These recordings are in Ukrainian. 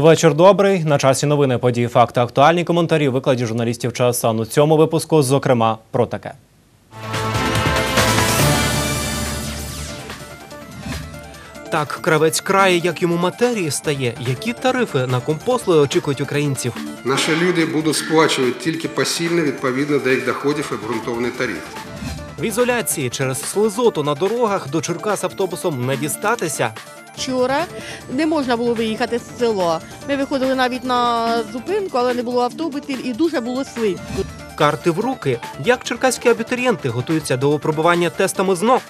Вечір добрий. На часі новини, події, факти, актуальні коментарі, викладі журналістів ЧСАН. У цьому випуску, зокрема, про таке. Так, кравець крає, як йому матерії стає. Які тарифи на компослуги очікують українців? Наші люди будуть сплачувати тільки посильно відповідно до їх доходів і обґрунтований тариф. В ізоляції через слизоту на дорогах до Черкас автобусом не дістатися. Вчора не можна було виїхати з села. Ми виходили навіть на зупинку, але не було автобусів і дуже було слизько. Карти в руки. Як черкаські абітурієнти готуються до випробування тестами ЗНО?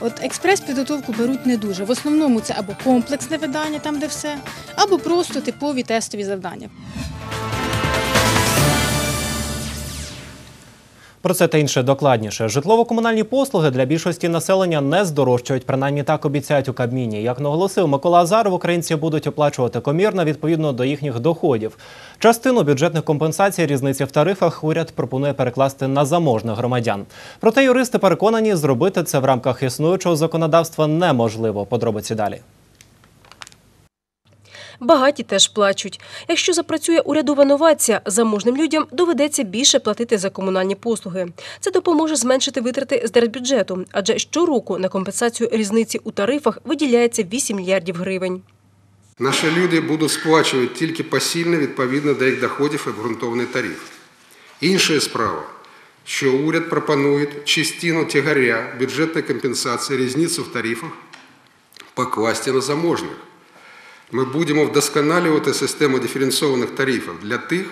От експрес-підготовку беруть не дуже. В основному це або комплексне видання, там де все, або просто типові тестові завдання. Про це та інше докладніше. Житлово-комунальні послуги для більшості населення не здорожчують, принаймні так обіцяють у Кабміні. Як наголосив Микола Азаров, українці будуть оплачувати комірно відповідно до їхніх доходів. Частину бюджетних компенсацій різниці в тарифах уряд пропонує перекласти на заможних громадян. Проте юристи переконані, зробити це в рамках існуючого законодавства неможливо. Подробиці далі. Багаті теж плачуть. Якщо запрацює урядова новація, заможним людям доведеться більше платити за комунальні послуги. Це допоможе зменшити витрати з держбюджету, адже щороку на компенсацію різниці у тарифах виділяється 8 мільярдів гривень. Наші люди будуть сплачувати тільки посильно відповідно до їх доходів обґрунтований тариф. Інша справа, що уряд пропонує частину тягаря бюджетної компенсації різницю в тарифах покласти на заможних. Ми будемо вдосконалювати систему диференційованих тарифів для тих,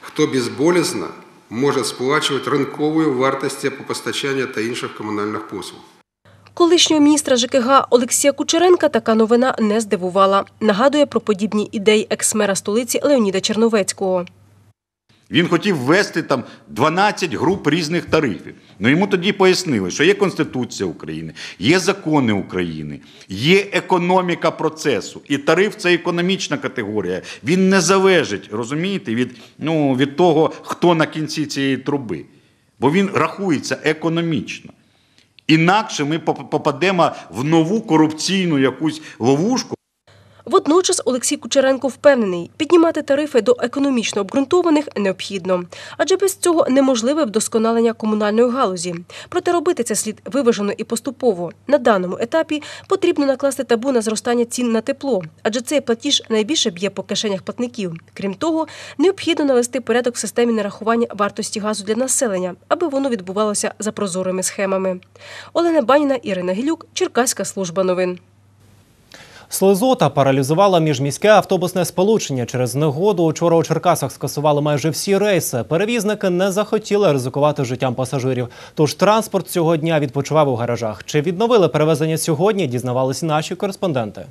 хто безболізно може сплачувати ринкову вартості по постачанню та інших комунальних послуг. Колишнього міністра ЖКГ Олексія Кучеренка така новина не здивувала. Нагадує про подібні ідеї екс-мера столиці Леоніда Черновецького. Він хотів ввести там 12 груп різних тарифів. Ну йому тоді пояснили, що є Конституція України, є закони України, є економіка процесу. І тариф це економічна категорія. Він не залежить, розумієте, від, ну, від того, хто на кінці цієї труби. Бо він рахується економічно. Інакше ми попадемо в нову корупційну якусь ловушку. Водночас Олексій Кучеренко впевнений, піднімати тарифи до економічно обґрунтованих необхідно, адже без цього неможливе вдосконалення комунальної галузі. Проте робити це слід виважено і поступово. На даному етапі потрібно накласти табу на зростання цін на тепло, адже цей платіж найбільше б'є по кишенях платників. Крім того, необхідно навести порядок в системі нарахування вартості газу для населення, аби воно відбувалося за прозорими схемами. Олена Баніна, Ірина Гілюк, Черкаська служба новин. Слизота паралізувала міжміське автобусне сполучення. Через негоду учора у Черкасах скасували майже всі рейси. Перевізники не захотіли ризикувати життям пасажирів. Тож транспорт цього дня відпочивав у гаражах. Чи відновили перевезення сьогодні? Дізнавалися наші кореспонденти.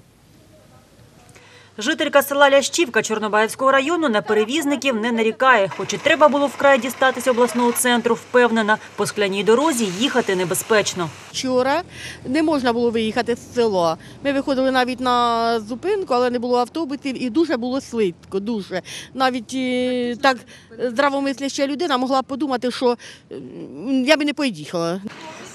Жителька села Лящівка Чорнобаївського району на перевізників не нарікає. Хоч і треба було вкрай дістатися обласного центру, впевнена, по скляній дорозі їхати небезпечно. Вчора не можна було виїхати з села. Ми виходили навіть на зупинку, але не було автобусів і дуже було слизько. Дуже навіть е, так здравомисляща людина могла подумати, що я би не поїхала.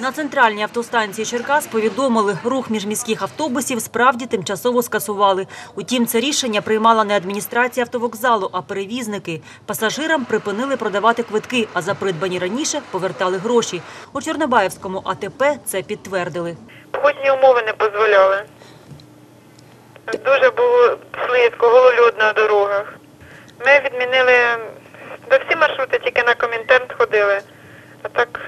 На центральній автостанції Черкас повідомили, рух міжміських автобусів справді тимчасово скасували. Утім, це рішення приймала не адміністрація автовокзалу, а перевізники. Пасажирам припинили продавати квитки, а за придбані раніше повертали гроші. У Чорнобаївському АТП це підтвердили. Погодні умови не дозволяли. Дуже було слизько, гололюд на дорогах. Ми відмінили до всі маршрути, тільки на Комінтерн ходили. А так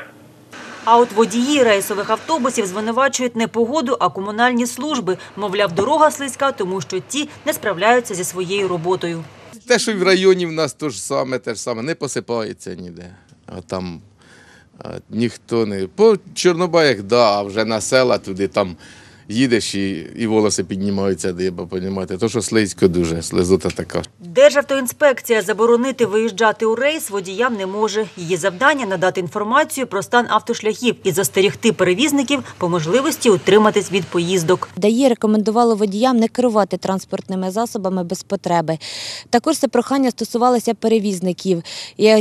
А от водії рейсових автобусів звинувачують не погоду, а комунальні служби. Мовляв, дорога слизька, тому що ті не справляються зі своєю роботою. Те, що в районі в нас то ж саме, те ж саме, не посипається ніде. А там а, ніхто не. По Чорнобаях, да, а вже на села туди там їдеш і, і волоси піднімаються диба, понімаєте. То, що слизько дуже, слизота така. Державтоінспекція заборонити виїжджати у рейс водіям не може. Її завдання – надати інформацію про стан автошляхів і застерігти перевізників по можливості утриматись від поїздок. ДАІ рекомендувало водіям не керувати транспортними засобами без потреби. Також це прохання стосувалося перевізників,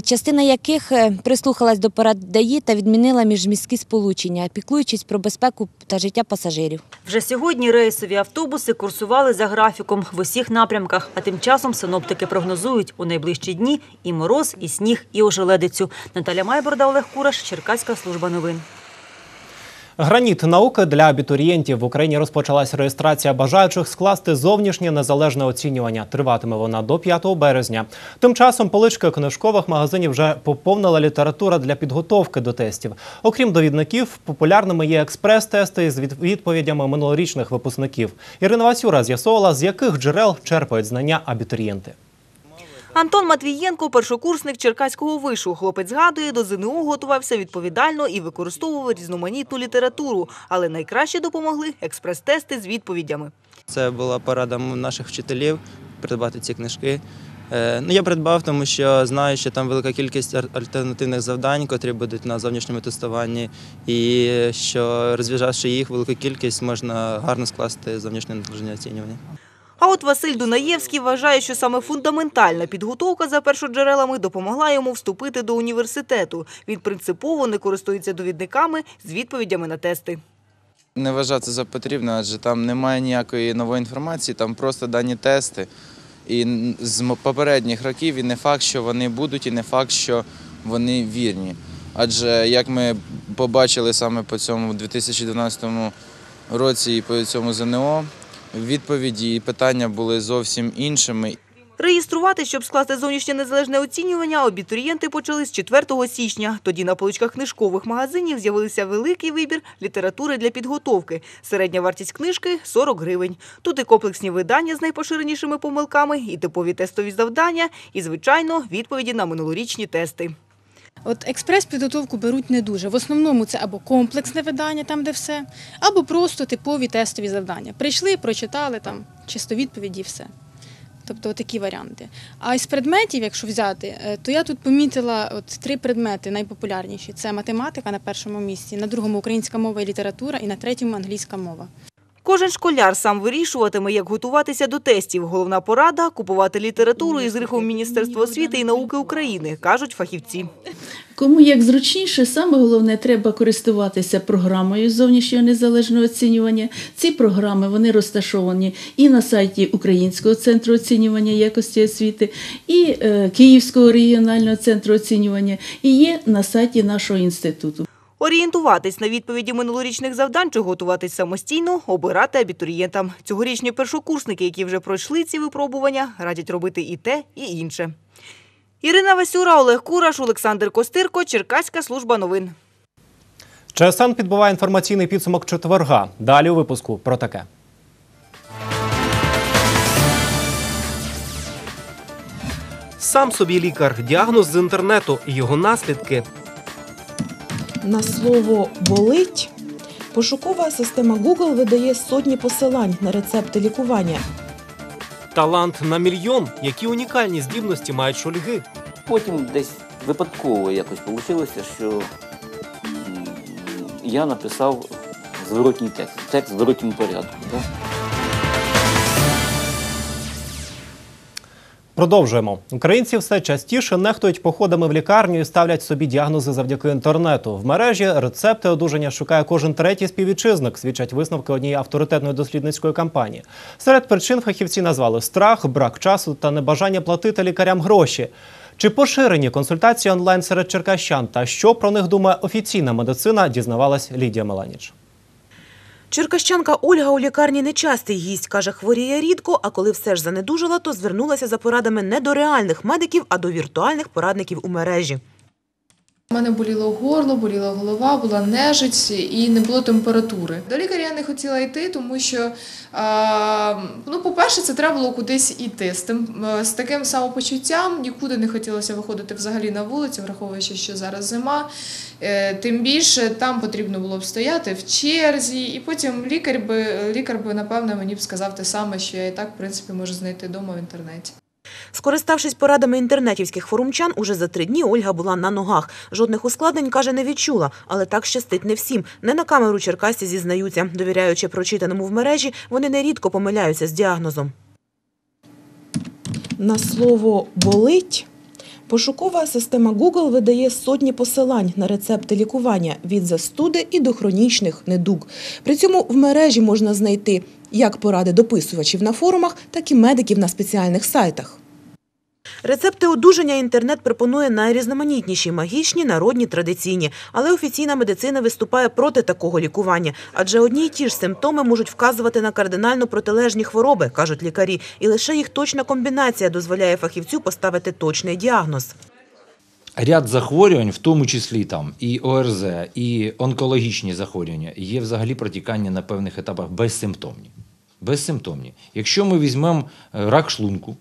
частина яких е, прислухалась до порад ДАІ та відмінила міжміські сполучення, піклуючись про безпеку та життя пасажирів. Вже сьогодні рейсові автобуси курсували за графіком в усіх напрямках, а тим часом синоптики прогнозують у найближчі дні і мороз, і сніг, і ожеледицю. Наталя Майборда, Олег Кураш, Черкаська служба новин. Граніт науки для абітурієнтів в Україні розпочалась реєстрація бажаючих скласти зовнішнє незалежне оцінювання. Триватиме вона до 5 березня. Тим часом полички книжкових магазинів вже поповнила література для підготовки до тестів. Окрім довідників, популярними є експрес-тести з відповідями минулорічних випускників. Ірина Васюра з'ясовувала, з яких джерел черпають знання абітурієнти. Антон Матвієнко – першокурсник Черкаського вишу. Хлопець згадує, до ЗНО готувався відповідально і використовував різноманітну літературу. Але найкраще допомогли експрес-тести з відповідями. Це була порада наших вчителів придбати ці книжки. Е, Ну, я придбав, тому що знаю, що там велика кількість альтернативних завдань, котрі будуть на зовнішньому тестуванні, і що розв'язавши їх велику кількість, можна гарно скласти зовнішнє оцінювання. А от Василь Дунаєвський вважає, що саме фундаментальна підготовка за першоджерелами допомогла йому вступити до університету. Він принципово не користується довідниками з відповідями на тести. Не вважати за потрібне, адже там немає ніякої нової інформації, там просто дані тести. І з попередніх років і не факт, що вони будуть, і не факт, що вони вірні. Адже як ми побачили саме по цьому 2012 році і по цьому ЗНО, відповіді і питання були зовсім іншими. Реєструвати, щоб скласти зовнішнє незалежне оцінювання, абітурієнти почали з 4 січня. Тоді на поличках книжкових магазинів з'явився великий вибір літератури для підготовки. Середня вартість книжки – 40 гривень. Тут і комплексні видання з найпоширенішими помилками, і типові тестові завдання, і, звичайно, відповіді на минулорічні тести. От експрес-підготовку беруть не дуже. В основному це або комплексне видання, там де все, або просто типові тестові завдання. Прийшли, прочитали там чисто відповіді і все. Тобто такі варіанти. А із предметів, якщо взяти, е, то я тут помітила от три предмети найпопулярніші: це математика на першому місці, на другому українська мова і література, і на третьому англійська мова. Кожен школяр сам вирішуватиме, як готуватися до тестів. Головна порада – купувати літературу із грифом Міністерства освіти і науки України, кажуть фахівці. Кому як зручніше, саме головне треба користуватися програмою зовнішнього незалежного оцінювання. Ці програми вони розташовані і на сайті Українського центру оцінювання якості освіти, і е, Київського регіонального центру оцінювання, і є на сайті нашого інституту. Орієнтуватись на відповіді минулорічних завдань чи готуватись самостійно – обирати абітурієнтам. Цьогорічні першокурсники, які вже пройшли ці випробування, радять робити і те, і інше. Ірина Васюра, Олег Кураш, Олександр Костирко, Черкаська служба новин. ЧСН підбиває інформаційний підсумок четверга. Далі у випуску про таке. Сам собі лікар, діагноз з інтернету і його наслідки. На слово болить пошукова система Google видає сотні посилань на рецепти лікування. Талант на мільйон. Які унікальні здібності мають шульги. Потім десь випадково якось вийшло, що я написав зворотній текст, текст в зворотньому порядку. Да? Продовжуємо. Українці все частіше нехтують походами в лікарню і ставлять собі діагнози завдяки інтернету. В мережі рецепти одужання шукає кожен третій співвітчизник, свідчать висновки однієї авторитетної дослідницької кампанії. Серед причин фахівці назвали страх, брак часу та небажання платити лікарям гроші. Чи поширені консультації онлайн серед черкащан та що про них думає офіційна медицина, дізнавалась Лідія Меланіч. Черкащанка Ольга у лікарні нечастий гість. Каже, хворіє рідко, а коли все ж занедужала, то звернулася за порадами не до реальних медиків, а до віртуальних порадників у мережі. У мене боліло горло, боліла голова, була нежить і не було температури. До лікаря я не хотіла йти, тому що, ну, по-перше, це треба було кудись іти. З, тим, е, з таким самопочуттям нікуди не хотілося виходити взагалі на вулицю, враховуючи, що зараз зима. Е, Тим більше там потрібно було б стояти в черзі, і потім лікар би, лікар би, напевно, мені б сказав те саме, що я і так, в принципі, можу знайти вдома в інтернеті. Скориставшись порадами інтернетівських форумчан, уже за три дні Ольга була на ногах. Жодних ускладнень, каже, не відчула. Але так щастить не всім. Не на камеру черкасці зізнаються. Довіряючи прочитаному в мережі, вони нерідко помиляються з діагнозом. На слово болить пошукова система Google видає сотні посилань на рецепти лікування від застуди і до хронічних недуг. При цьому в мережі можна знайти як поради дописувачів на форумах, так і медиків на спеціальних сайтах. Рецепти одужання інтернет пропонує найрізноманітніші, магічні, народні, традиційні. Але офіційна медицина виступає проти такого лікування, адже одні й ті ж симптоми можуть вказувати на кардинально протилежні хвороби, кажуть лікарі, і лише їх точна комбінація дозволяє фахівцю поставити точний діагноз. Ряд захворювань, в тому числі там і ОРЗ, і онкологічні захворювання, є взагалі протікання на певних етапах безсимптомні. Безсимптомні. Якщо ми візьмемо е, рак шлунку,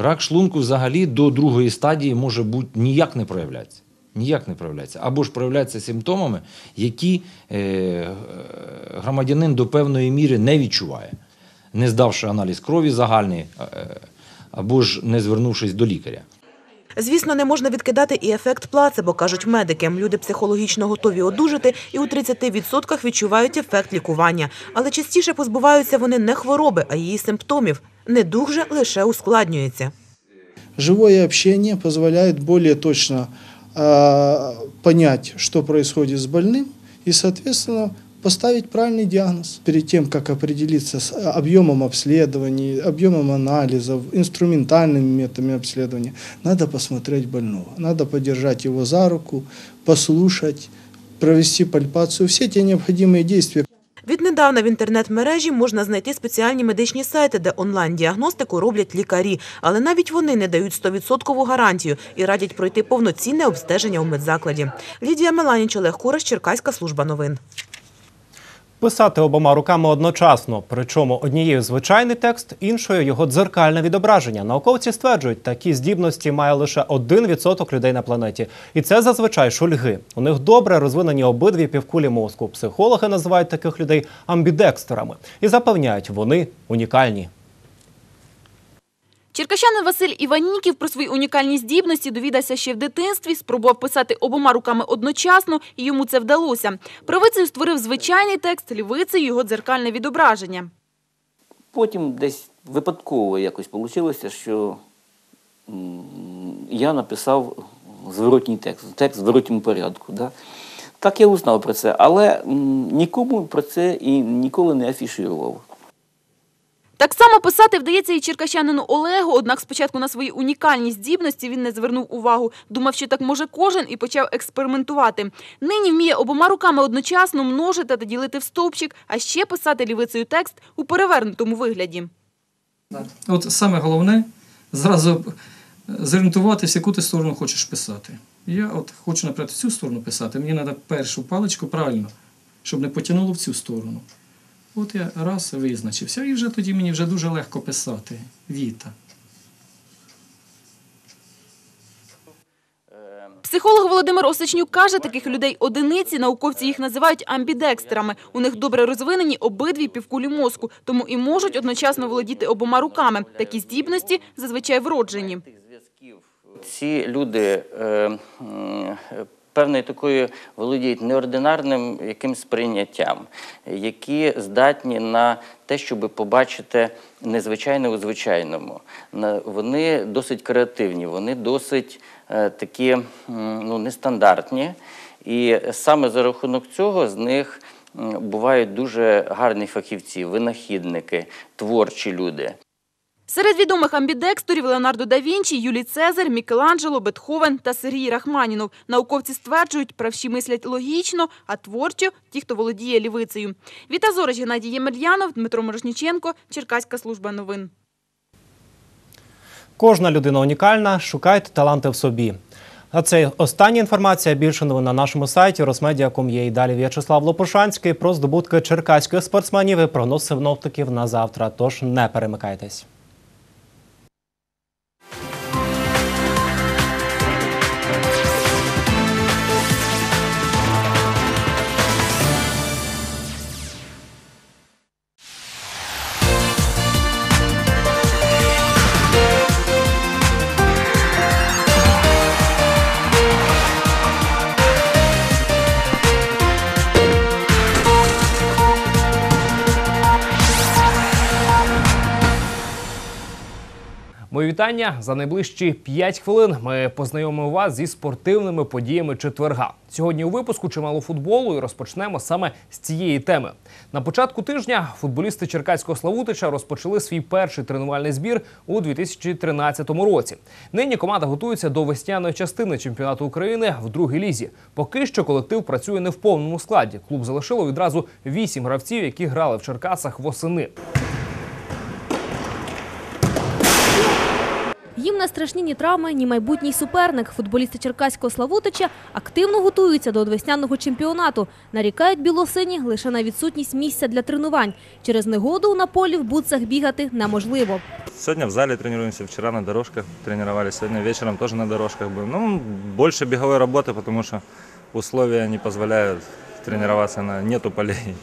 рак шлунку взагалі до другої стадії може бути ніяк не проявлятися. Ніяк не проявляється. Або ж проявляється симптомами, які е, громадянин до певної міри не відчуває, не здавши аналіз крові загальний, е, або ж не звернувшись до лікаря. Звісно, не можна відкидати і ефект плацебо, кажуть медики. Люди психологічно готові одужати і у 30% відчувають ефект лікування. Але частіше позбуваються вони не хвороби, а її симптомів. Недуг же лише ускладнюється. Живое общение позволяет более точно э, понять, что происходит с больным, и, поставить правильный диагноз. Перед тем, как определиться с объемом обследований, объемом анализов, инструментальными методами обследования, надо посмотреть больного, надо подержать его за руку, послушать, провести пальпацию, все те необходимые действия. Віднедавна в інтернет-мережі можна знайти спеціальні медичні сайти, де онлайн-діагностику роблять лікарі. Але навіть вони не дають 100% гарантію і радять пройти повноцінне обстеження у медзакладі. Лідія Меланіч, Олег Кураш, Черкаська служба новин. Писати обома руками одночасно, причому однією звичайний текст, іншою його дзеркальне відображення. Науковці стверджують, такі здібності має лише 1% людей на планеті. І це зазвичай шульги. У них добре розвинені обидві півкулі мозку. Психологи називають таких людей амбідекстерами і запевняють, вони унікальні. Черкащанин Василь Іваніків про свої унікальні здібності довідався ще в дитинстві, спробував писати обома руками одночасно, і йому це вдалося. Правицею створив звичайний текст, лівицею – його дзеркальне відображення. Потім десь випадково якось вийшло, що я написав зворотній текст, текст в зворотньому порядку. Так я узнав про це, але нікому про це і ніколи не афішував. Так само писати вдається і черкащанину Олегу, однак спочатку на свої унікальні здібності він не звернув увагу. Думав, що так може кожен і почав експериментувати. Нині вміє обома руками одночасно множити та ділити в стовпчик, а ще писати лівицею текст у перевернутому вигляді. От саме головне зразу зорієнтуватися, яку ти сторону хочеш писати. Я от хочу, наприклад, цю сторону писати. Мені треба першу паличку правильно, щоб не потягнуло в цю сторону. От я раз визначився, і вже тоді мені вже дуже легко писати. Віта. Психолог Володимир Осичнюк каже, таких людей одиниці, науковці їх називають амбідекстерами. У них добре розвинені обидві півкулі мозку, тому і можуть одночасно володіти обома руками. Такі здібності зазвичай вроджені. Ці люди е, м, певною такою володіють неординарним якимсь сприйняттям, які здатні на те, щоб побачити незвичайне у звичайному. Вони досить креативні, вони досить е, такі ну, нестандартні. І саме за рахунок цього з них бувають дуже гарні фахівці, винахідники, творчі люди. Серед відомих амбідексторів Леонардо да Вінчі, Юлій Цезар, Мікеланджело, Бетховен та Сергій Рахманінов. Науковці стверджують, правші мислять логічно, а творчо – ті, хто володіє лівицею. Віта Зорич, Геннадій Ємельянов, Дмитро Мирошніченко, Черкаська служба новин. Кожна людина унікальна, шукайте таланти в собі. А це остання інформація. Більше новин на нашому сайті Росмедіа.com.є. І далі В'ячеслав Лопушанський про здобутки черкаських спортсменів і прогноз синоптиків на завтра. Тож не перемикайтесь. Мої вітання за найближчі 5 хвилин. Ми познайомимо вас зі спортивними подіями четверга. Сьогодні у випуску чимало футболу і розпочнемо саме з цієї теми. На початку тижня футболісти Черкаського Славутича розпочали свій перший тренувальний збір у 2013 році. Нині команда готується до весняної частини чемпіонату України в другій лізі. Поки що колектив працює не в повному складі. Клуб залишило відразу вісім гравців, які грали в Черкасах восени. Їм не страшні ні травми, ні майбутній суперник. Футболісти Черкаського Славутича активно готуються до весняного чемпіонату. Нарікають білосині лише на відсутність місця для тренувань. Через негоду на полі в бутсах бігати неможливо. Сегодня в зале тренируемся, вчера на дорожках тренировались, сегодня вечером тоже на дорожках будем. Ну, больше беговой работы, потому что условия не позволяют тренироваться на нету полей.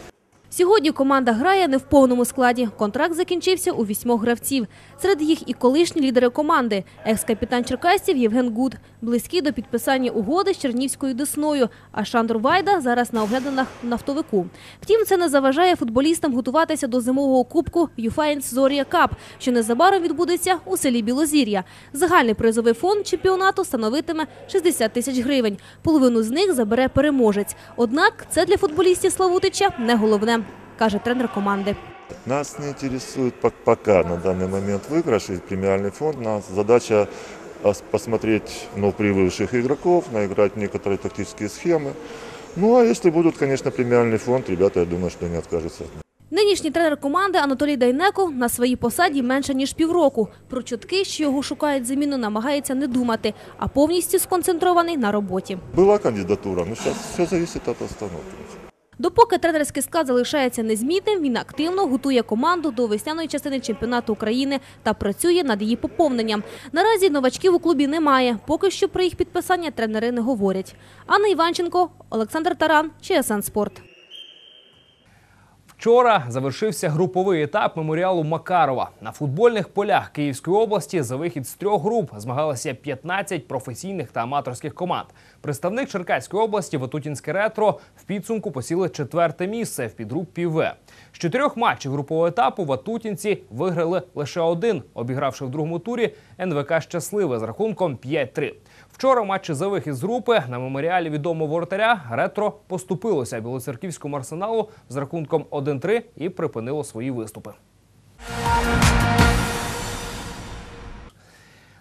Сьогодні команда грає не в повному складі. Контракт закінчився у вісьмох гравців. Серед їх і колишні лідери команди. Екс-капітан Черкасів Євген Гуд, близький до підписання угоди з Чернівською Десною, а Шандор Вайда зараз на оглядинах нафтовику. Втім, це не заважає футболістам готуватися до зимового кубку Юфаєнс Зорія Кап, що незабаром відбудеться у селі Білозір'я. Загальний призовий фонд чемпіонату становитиме 60 тисяч гривень. Половину з них забере переможець. Однак це для футболістів Славутича не головне, каже тренер команди. Нас не интересует пок- пока на данный момент выигрыш и премиальный фонд. Нас задача а, с- посмотреть ну, прибывших игроков, наиграть некоторые тактические схемы. Ну а если будут, конечно, премиальный фонд, ребята, я думаю, что не откажутся от него. Нинішній тренер команди Анатолій Дайнеко на своїй посаді менше ніж півроку. Про чутки, що його шукають заміну, намагається не думати, а повністю сконцентрований на роботі. Была кандидатура, но сейчас все зависит от остановки. Допоки тренерський склад залишається незмінним, він активно готує команду до весняної частини чемпіонату України та працює над її поповненням. Наразі новачків у клубі немає. Поки що про їх підписання тренери не говорять. Анна Іванченко, Олександр Таран, ЧСН Спорт. Вчора завершився груповий етап меморіалу Макарова. На футбольних полях Київської області за вихід з трьох груп змагалися 15 професійних та аматорських команд. Представник Черкаської області Ватутінське ретро в підсумку посіли четверте місце в підгрупі В. З чотирьох матчів групового етапу ватутінці виграли лише один, обігравши в другому турі НВК Щасливе з рахунком 5-3. Вчора матчі за вихід з групи на меморіалі відомого воротаря ретро поступилося білоцерківському арсеналу з рахунком 1-3 і припинило свої виступи.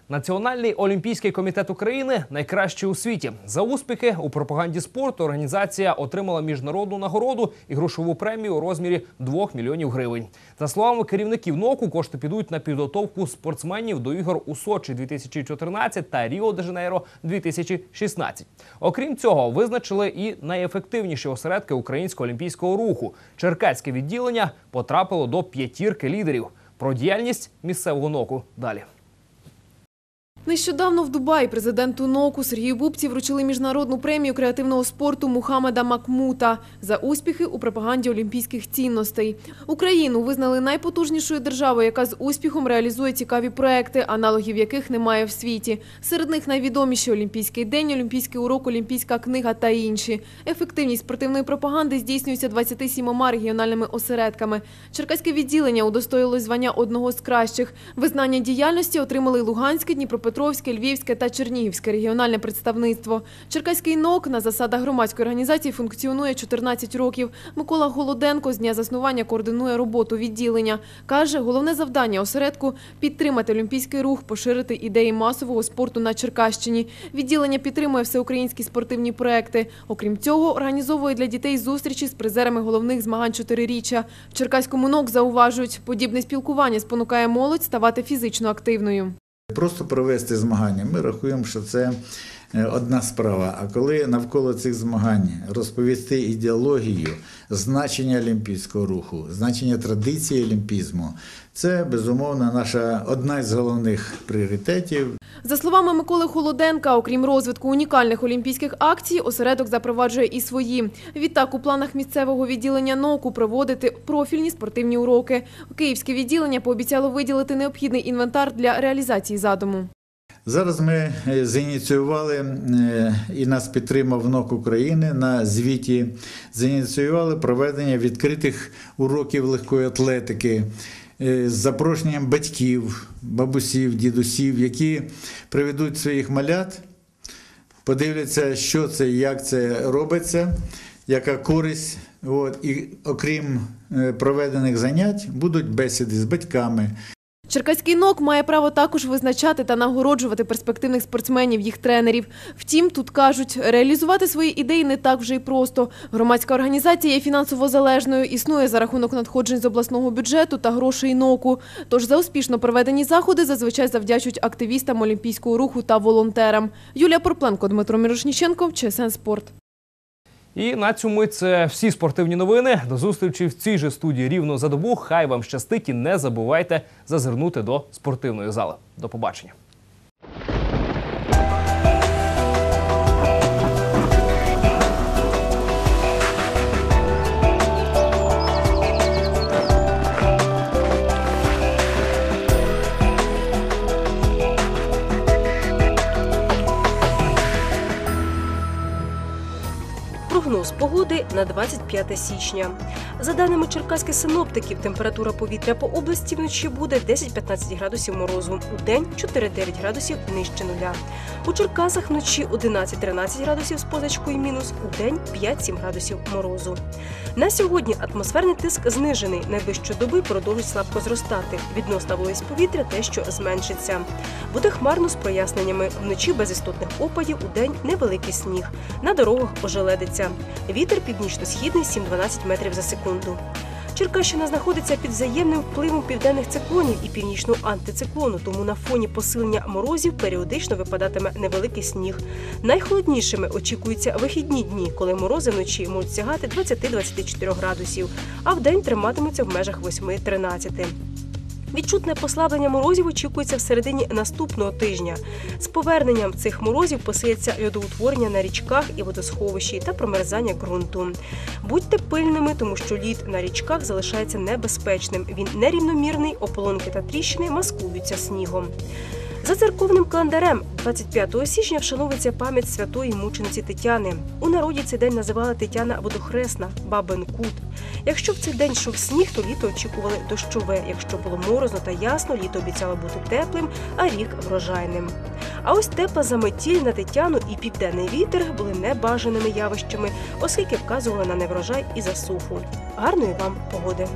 Національний олімпійський комітет України найкращий у світі. За успіхи у пропаганді спорту організація отримала міжнародну нагороду і грошову премію у розмірі 2 мільйонів гривень. За словами керівників НОКу, кошти підуть на підготовку спортсменів до ігор у Сочі 2014 та Ріо де Жанейро 2016. Окрім цього, визначили і найефективніші осередки українського олімпійського руху. Черкаське відділення потрапило до п'ятірки лідерів. Про діяльність місцевого ноку далі. Нещодавно в Дубаї президенту НОКу Сергію Бубці вручили міжнародну премію креативного спорту Мухаммеда Макмута за успіхи у пропаганді олімпійських цінностей. Україну визнали найпотужнішою державою, яка з успіхом реалізує цікаві проекти, аналогів яких немає в світі. Серед них найвідоміші Олімпійський день, Олімпійський урок, Олімпійська книга та інші. Ефективність спортивної пропаганди здійснюється 27 регіональними осередками. Черкаське відділення удостоїлось звання одного з кращих. Визнання діяльності отримали Луганське, Дніпропетровське, Львівське та Чернігівське регіональне представництво. Черкаський НОК на засадах громадської організації функціонує 14 років. Микола Голоденко з дня заснування координує роботу відділення. Каже, головне завдання осередку – підтримати олімпійський рух, поширити ідеї масового спорту на Черкащині. Відділення підтримує всеукраїнські спортивні проекти. Окрім цього, організовує для дітей зустрічі з призерами головних змагань чотириріччя. В Черкаському НОК зауважують, подібне спілкування спонукає молодь ставати фізично активною. Просто провести змагання. Ми рахуємо, що це е, одна справа. А коли навколо цих змагань розповісти ідеологію, значення олімпійського руху, значення традиції олімпізму, це безумовно наша одна з головних пріоритетів. За словами Миколи Холоденка, окрім розвитку унікальних олімпійських акцій, осередок запроваджує і свої. Відтак, у планах місцевого відділення НОКу проводити профільні спортивні уроки. Київське відділення пообіцяло виділити необхідний інвентар для реалізації задуму. Зараз ми е, зініціювали е, і нас підтримав НОК України на звіті. Зініціювали проведення відкритих уроків легкої атлетики. Е, з запрошенням батьків, бабусів, дідусів, які приведуть своїх малят, подивляться, що це, як це робиться, яка користь. От, і окрім е, проведених занять, будуть бесіди з батьками, Черкаський НОК має право також визначати та нагороджувати перспективних спортсменів, їх тренерів. Втім, тут кажуть, реалізувати свої ідеї не так вже й просто. Громадська організація є фінансово залежною, існує за рахунок надходжень з обласного бюджету та грошей НОКу. Тож за успішно проведені заходи зазвичай завдячують активістам олімпійського руху та волонтерам. Юлія Порпленко, Дмитро Мірошніченко, ЧСН Спорт. І на цьому це всі спортивні новини. До зустрічі в цій же студії рівно за добу. Хай вам щастить і не забувайте зазирнути до спортивної зали. До побачення. Погоди на 25 січня. За даними черкаських синоптиків, температура повітря по області вночі буде 10-15 градусів морозу, у день 4-9 градусів нижче нуля. У Черкасах вночі 11-13 градусів з позначкою мінус, у день 5-7 градусів морозу. На сьогодні атмосферний тиск знижений. Найближчі доби продовжить слабко зростати. Відносна вологість повітря дещо зменшиться. Буде хмарно з проясненнями. Вночі без істотних опадів, у день невеликий сніг. На дорогах ожеледиться. Вітер північно-східний 7-12 метрів за секунду. Черкащина знаходиться під взаємним впливом південних циклонів і північного антициклону, тому на фоні посилення морозів періодично випадатиме невеликий сніг. Найхолоднішими очікуються вихідні дні, коли морози вночі можуть сягати 20-24 градусів, а вдень триматимуться в межах 8-13. Відчутне послаблення морозів очікується в середині наступного тижня. З поверненням цих морозів посиляться льодоутворення на річках і водосховищі та промерзання ґрунту. Будьте пильними, тому що лід на річках залишається небезпечним. Він нерівномірний, ополонки та тріщини маскуються снігом. За церковним календарем 25 січня вшановується пам'ять святої мучениці Тетяни. У народі цей день називали Тетяна Водохресна, Бабин Кут. Якщо в цей день йшов сніг, то літо очікували дощове. Якщо було морозно та ясно, літо обіцяло бути теплим, а рік врожайним. А ось тепла заметіль на Тетяну і південний вітер були небажаними явищами, оскільки вказували на неврожай і засуху. Гарної вам погоди!